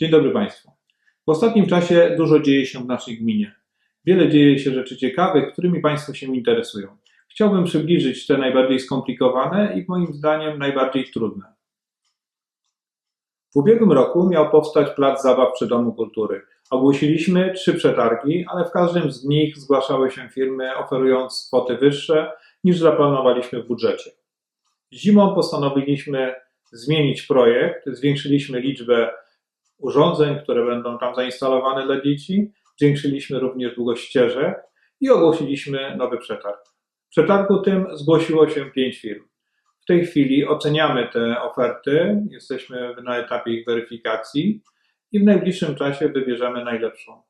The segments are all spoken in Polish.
Dzień dobry Państwu. W ostatnim czasie dużo dzieje się w naszej gminie. Wiele dzieje się rzeczy ciekawych, którymi Państwo się interesują. Chciałbym przybliżyć te najbardziej skomplikowane i moim zdaniem najbardziej trudne. W ubiegłym roku miał powstać plac zabaw przy Domu Kultury. Ogłosiliśmy trzy przetargi, ale w każdym z nich zgłaszały się firmy oferując kwoty wyższe niż zaplanowaliśmy w budżecie. Zimą postanowiliśmy zmienić projekt, zwiększyliśmy liczbę urządzeń, które będą tam zainstalowane dla dzieci, zwiększyliśmy również długość ścieżek i ogłosiliśmy nowy przetarg. W przetargu tym zgłosiło się pięć firm. W tej chwili oceniamy te oferty, jesteśmy na etapie ich weryfikacji i w najbliższym czasie wybierzemy najlepszą.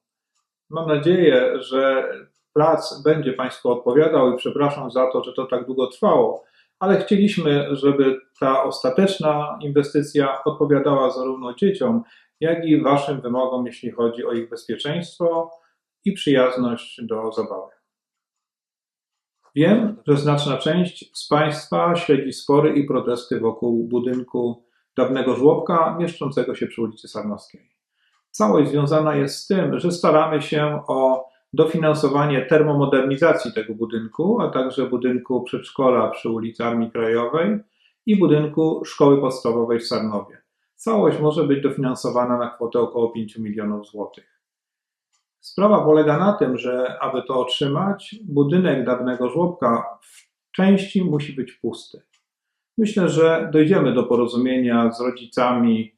Mam nadzieję, że plac będzie Państwu odpowiadał i przepraszam za to, że to tak długo trwało, ale chcieliśmy, żeby ta ostateczna inwestycja odpowiadała zarówno dzieciom, jak i Waszym wymogom, jeśli chodzi o ich bezpieczeństwo i przyjazność do zabawy. Wiem, że znaczna część z Państwa śledzi spory i protesty wokół budynku dawnego żłobka mieszczącego się przy ulicy Sarnowskiej. Całość związana jest z tym, że staramy się o dofinansowanie termomodernizacji tego budynku, a także budynku przedszkola przy ulicy Armii Krajowej i budynku szkoły podstawowej w Sarnowie. Całość może być dofinansowana na kwotę około 5 milionów złotych. Sprawa polega na tym, że aby to otrzymać, budynek dawnego żłobka w części musi być pusty. Myślę, że dojdziemy do porozumienia z rodzicami,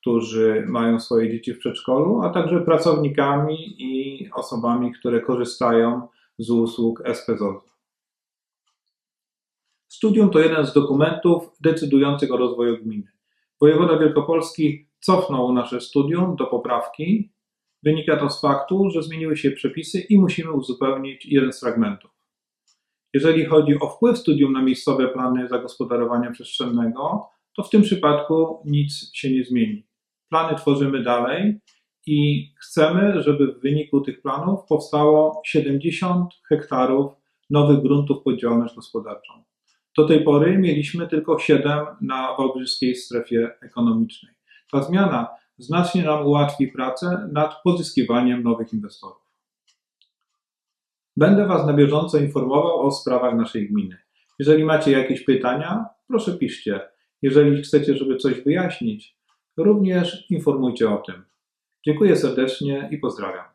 którzy mają swoje dzieci w przedszkolu, a także pracownikami i osobami, które korzystają z usług SPZOZ. Studium to jeden z dokumentów decydujących o rozwoju gminy. Wojewoda Wielkopolski cofnął nasze studium do poprawki. Wynika to z faktu, że zmieniły się przepisy i musimy uzupełnić jeden z fragmentów. Jeżeli chodzi o wpływ studium na miejscowe plany zagospodarowania przestrzennego, to w tym przypadku nic się nie zmieni. Plany tworzymy dalej i chcemy, żeby w wyniku tych planów powstało 70 hektarów nowych gruntów pod działalność gospodarczą. Do tej pory mieliśmy tylko 7 na wałbrzyskiej strefie ekonomicznej. Ta zmiana znacznie nam ułatwi pracę nad pozyskiwaniem nowych inwestorów. Będę Was na bieżąco informował o sprawach naszej gminy. Jeżeli macie jakieś pytania, proszę piszcie. Jeżeli chcecie, żeby coś wyjaśnić, również informujcie o tym. Dziękuję serdecznie i pozdrawiam.